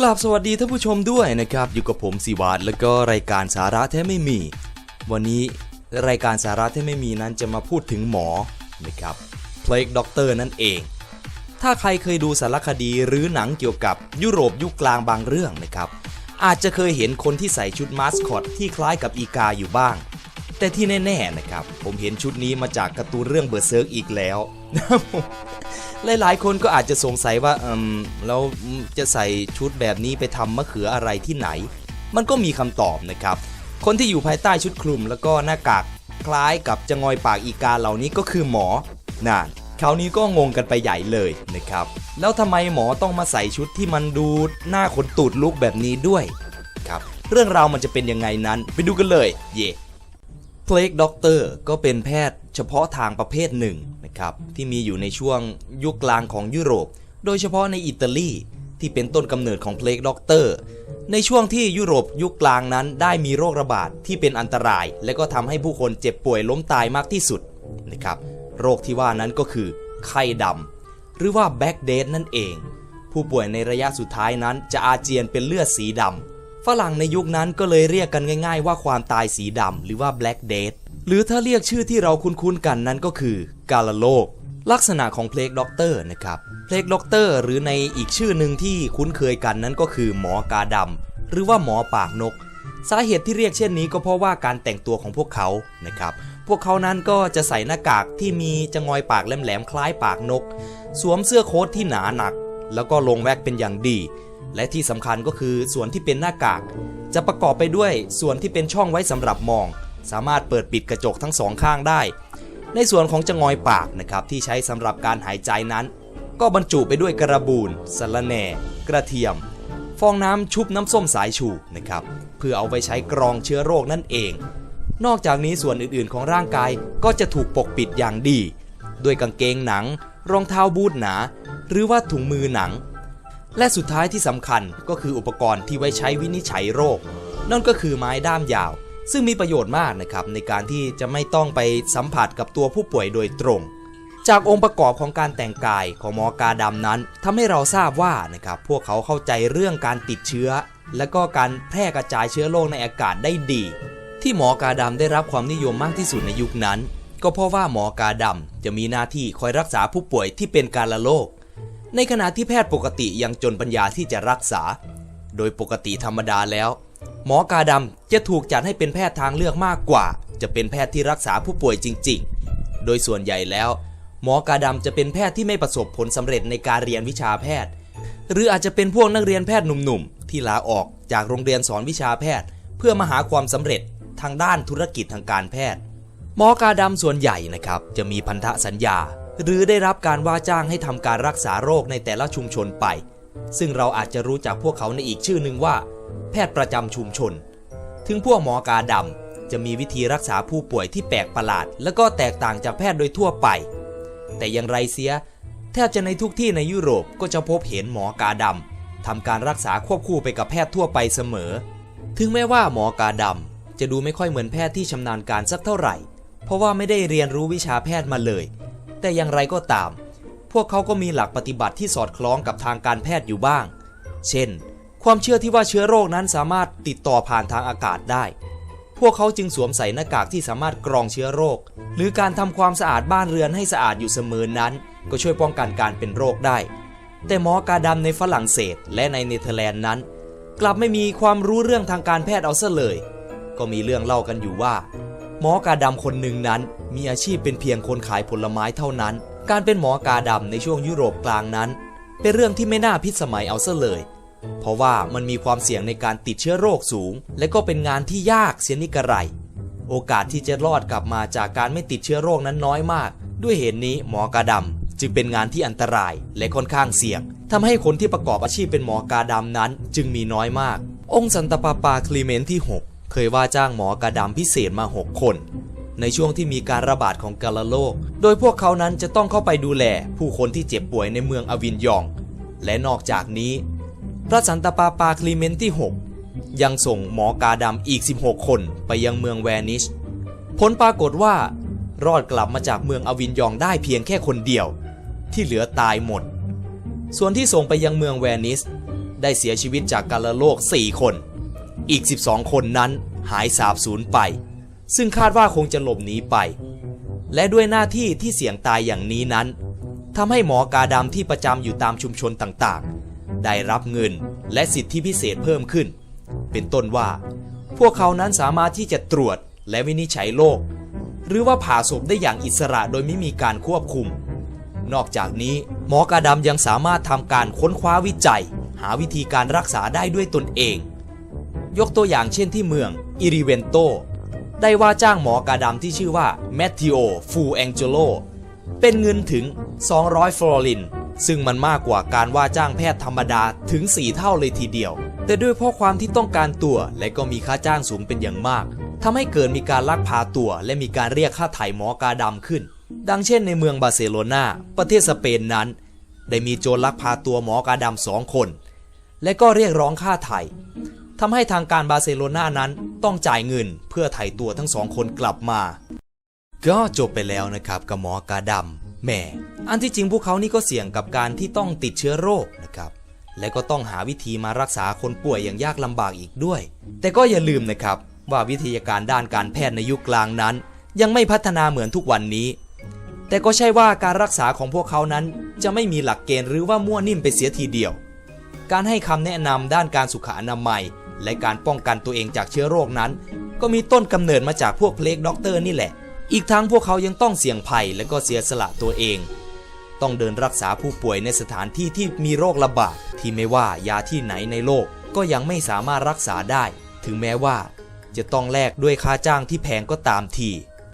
กราบสวัสดีท่านผู้ชมด้วยนะครับ อยู่กับผมสีวาดแล้วก็รายการสาระแท้ไม่มี วันนี้รายการสาระแท้ไม่มีนั้นจะมาพูดถึงหมอนะครับ Plague Doctor นั่นเอง ถ้าใครเคยดูสารคดีหรือหนังเกี่ยวกับยุโรปยุคกลางบางเรื่องนะครับ อาจจะเคยเห็นคนที่ใส่ชุดมาสคอตที่คล้ายกับอีกาอยู่บ้าง แต่ที่แน่ๆนะครับ ผมเห็นชุดนี้มาจากการ์ตูนเรื่องเบอร์เซิร์กอีกแล้ว หลายๆ คนก็อาจจะสงสัยว่าเอมแล้วจะใส่ชุดแบบนี้ไปทำมะเขืออะไรที่ไหน มันก็มีคำตอบนะครับ คนที่อยู่ภายใต้ชุดคลุม แล้วก็หน้ากากคล้ายกับจะงอยปากอีกาเหล่านี้ก็คือหมอน่นคราวนี้ก็งงกันไปใหญ่เลยนะครับ แล้วทำไมหมอต้องมาใส่ชุดที่มันดูหน้าขนตูดลุกแบบนี้ด้วยครับ เรื่องราวมันจะเป็นยังไงนั้น ไปดูกันเลย เย่ Plague Doctor ก็เป็นแพทย์ เฉพาะทางประเภทหนึ่งนะครับที่มีอยู่ในช่วงยุคกลางของยุโรป โดยเฉพาะในอิตาลีที่เป็นต้นกำเนิดของ Plague Doctor ในช่วงที่ยุโรปยุคกลางนั้นได้มีโรคระบาดที่เป็นอันตราย และก็ทำให้ผู้คนเจ็บป่วยล้มตายมากที่สุดนะครับโรคที่ว่านั้นก็คือไข้ดำหรือว่า Black Death นั่นเอง ผู้ป่วยในระยะสุดท้ายนั้นจะอาเจียนเป็นเลือดสีดำฝรั่งในยุคนั้นก็เลยเรียกกันง่าย ๆ ว่าความตายสีดำหรือว่า Black Death หรือถ้าเรียกชื่อที่เราคุ้นๆกันนั้นก็คือกาลโลก ลักษณะของเพลกด็อกเตอร์นะครับเพลกด็อกเตอร์หรือในอีกชื่อหนึ่งที่คุ้นเคยกันนั้นก็คือหมอกาดำหรือว่าหมอปากนก สาเหตุที่เรียกเช่นนี้ก็เพราะว่าการแต่งตัวของพวกเขานะครับพวกเขานั้นก็จะใส่หน้ากากที่มีจงอยปากแหลมๆคล้ายปากนก สวมเสื้อโค้ทที่หนาหนัก แล้วก็ลงแว็กเป็นอย่างดี และที่สำคัญก็คือส่วนที่เป็นหน้ากาก จะประกอบไปด้วยส่วนที่เป็นช่องไว้สำหรับมอง สามารถเปิดปิดกระจกทั้งสองข้างได้ ในส่วนของจงอยปากนะครับที่ใช้สำหรับการหายใจนั้น ก็บรรจุไปด้วยกระบูนสะระแหน่ กระเทียม ฟองน้ำชุบน้ำส้มสายชูนะครับเพื่อเอาไปใช้กรองเชื้อโรคนั่นเอง นอกจากนี้ส่วนอื่นๆของร่างกายก็จะถูกปกปิดอย่างดี ด้วยกางเกงหนัง รองเท้าบูทหนา หรือว่าถุงมือหนัง และสุดท้ายที่สำคัญก็คืออุปกรณ์ที่ไว้ใช้วินิจฉัยโรค นั่นก็คือไม้ด้ามยาว ซึ่งมีประโยชน์มากนะครับในการที่จะไม่ต้องไปสัมผัสกับตัวผู้ป่วยโดยตรง จากองค์ประกอบของการแต่งกายของหมอกาดำนั้นทำให้เราทราบว่านะครับพวกเขาเข้าใจเรื่องการติดเชื้อ และก็การแพร่กระจายเชื้อโรคในอากาศได้ดี ที่หมอกาดำได้รับความนิยมมากที่สุดในยุคนั้น ก็เพราะว่าหมอกาดำจะมีหน้าที่คอยรักษาผู้ป่วยที่เป็นการละโรคในขณะที่แพทย์ปกติยังจนปัญญาที่จะรักษา โดยปกติธรรมดาแล้ว หมอกาดำจะถูกจัดให้เป็นแพทย์ทางเลือกมากกว่า จะเป็นแพทย์ที่รักษาผู้ป่วยจริง ๆ โดยส่วนใหญ่แล้ว หมอกาดำจะเป็นแพทย์ที่ไม่ประสบผลสำเร็จในการเรียนวิชาแพทย์ หรืออาจจะเป็นพวกนักเรียนแพทย์หนุ่มๆ ที่ลาออกจากโรงเรียนสอนวิชาแพทย์ เพื่อมาหาความสำเร็จทางด้านธุรกิจทางการแพทย์ หมอกาดำส่วนใหญ่นะครับจะมีพันธสัญญา หรือได้รับการว่าจ้างให้ทำการรักษาโรคในแต่ละชุมชนไป ซึ่งเราอาจจะรู้จักพวกเขาในอีกชื่อหนึ่งว่า แพทย์ประจำชุมชน ถึงพวกหมอกาดำจะมีวิธีรักษาผู้ป่วยที่แปลกประหลาด และก็แตกต่างจากแพทย์โดยทั่วไป แต่อย่างไรเสีย แทบจะในทุกที่ในยุโรปก็จะพบเห็นหมอกาดำทำการรักษาควบคู่ไปกับแพทย์ทั่วไปเสมอ ถึงแม้ว่าหมอกาดำจะดูไม่ค่อยเหมือนแพทย์ที่ชำนาญการสักเท่าไหร่ เพราะว่าไม่ได้เรียนรู้วิชาแพทย์มาเลย แต่อย่างไรก็ตาม พวกเขาก็มีหลักปฏิบัติที่สอดคล้องกับทางการแพทย์อยู่บ้าง เช่น ความเชื่อที่ว่าเชื้อโรคนั้นสามารถติดต่อผ่านทางอากาศได้ พวกเขาจึงสวมใส่หน้ากากที่สามารถกรองเชื้อโรค หรือการทำความสะอาดบ้านเรือนให้สะอาดอยู่เสมอนั้น ก็ช่วยป้องกันการเป็นโรคได้ แต่หมอกาดำในฝรั่งเศสและในเนเธอร์แลนด์นั้น กลับไม่มีความรู้เรื่องทางการแพทย์เอาซะเลย ก็มีเรื่องเล่ากันอยู่ว่า หมอกาดำคนหนึ่งนั้นมีอาชีพเป็นเพียงคนขายผลไม้เท่านั้น การเป็นหมอกาดำในช่วงยุโรปกลางนั้น เป็นเรื่องที่ไม่น่าพิสมัยเอาซะเลย เพราะว่ามันมีความเสี่ยงในการติดเชื้อโรคสูง และก็เป็นงานที่ยากเสียนิกระไร โอกาสที่จะรอดกลับมาจากการไม่ติดเชื้อโรคนั้นน้อยมาก ด้วยเหตุนี้หมอกาดำจึงเป็นงานที่อันตรายและค่อนข้างเสี่ยงทำให้คนที่ประกอบอาชีพเป็นหมอกาดำนั้น จึงมีน้อยมาก องค์สันตปาปาคลีเมนที่ 6 เคยว่าจ้างหมอกาดำพิเศษมา 6 คน ในช่วงที่มีการระบาดของกาลโรคโดยพวกเขานั้นจะต้องเข้าไปดูแล ผู้คนที่เจ็บป่วยในเมืองอวินยอง และนอกจากนี้ พระสันตะปาปาคลีเมนต์ที่ 6 ยังส่งหมอกาดำอีก 16 คนไปยังเมืองแวนิช ผลปรากฏว่ารอดกลับมาจากเมืองอวินยองได้เพียงแค่คนเดียว ที่เหลือตายหมด ส่วนที่ส่งไปยังเมืองแวนิส ได้เสียชีวิตจากการระโรค4คน อีก 12 คนนั้นหายสาบสูญไป ซึ่งคาดว่าคงจะหลบหนีไป และด้วยหน้าที่ที่เสี่ยงตายอย่างนี้นั้นทำให้หมอกาดำที่ประจำอยู่ตามชุมชนต่างๆ ได้รับเงินและสิทธิพิเศษเพิ่มขึ้น เป็นต้นว่า พวกเขานั้นสามารถที่จะตรวจและวินิจฉัยโรคหรือว่าผ่าศพได้อย่างอิสระโดยไม่มีการควบคุม นอกจากนี้หมอกาดำยังสามารถทำการค้นคว้าวิจัย หาวิธีการรักษาได้ด้วยตนเอง ยกตัวอย่างเช่นที่เมืองอิริเวนโต ได้ว่าจ้างหมอกาดำที่ชื่อว่าแมทธิโอ ฟูแองเจโล เป็นเงินถึง 200 ฟลอริน ซึ่งมันมากกว่าการว่าจ้างแพทย์ธรรมดาถึง 4 เท่าเลยทีเดียว แต่ด้วยเพราะความที่ต้องการตัวและก็มีค่าจ้างสูงเป็นอย่างมากทำให้เกิดมีการลักพาตัว และมีการเรียกค่าไถ่หมอกาดำขึ้น ดังเช่นในเมืองบาร์เซโลนาประเทศสเปนนั้น ได้มีโจรลักพาตัวหมอกาดำสองคน และก็เรียกร้องค่าไถ่ทำให้ทางการบาร์เซโลนานั้นต้องจ่ายเงินเพื่อไถ่ตัวทั้งสองคนกลับมา ก็จบไปแล้วนะครับกับหมอกาดำ แหมอันที่จริงพวกเขานี่ก็เสี่ยงกับการที่ต้องติดเชื้อโรคนะครับ และก็ต้องหาวิธีมารักษาคนป่วยอย่างยากลำบากอีกด้วย แต่ก็อย่าลืมนะครับ ว่าวิทยาการด้านการแพทย์ในยุคกลางนั้น ยังไม่พัฒนาเหมือนทุกวันนี้ แต่ก็ใช่ว่าการรักษาของพวกเขานั้น จะไม่มีหลักเกณฑ์หรือว่ามั่วนิ่มไปเสียทีเดียว การให้คำแนะนำด้านการสุขอนามัย และการป้องกันตัวเองจากเชื้อโรคนั้น ก็มีต้นกำเนิดมาจากพวกเพลกด็อกเตอร์นี่แหละ อีกทั้งพวกเขายังต้องเสี่ยงภัยและก็เสียสละตัวเอง ต้องเดินรักษาผู้ป่วยในสถานที่ที่มีโรคระบาดที่ไม่ว่ายาที่ไหนในโลกก็ยังไม่สามารถรักษาได้ ถึงแม้ว่า จะต้องแลกด้วยค่าจ้างที่แพงก็ตามที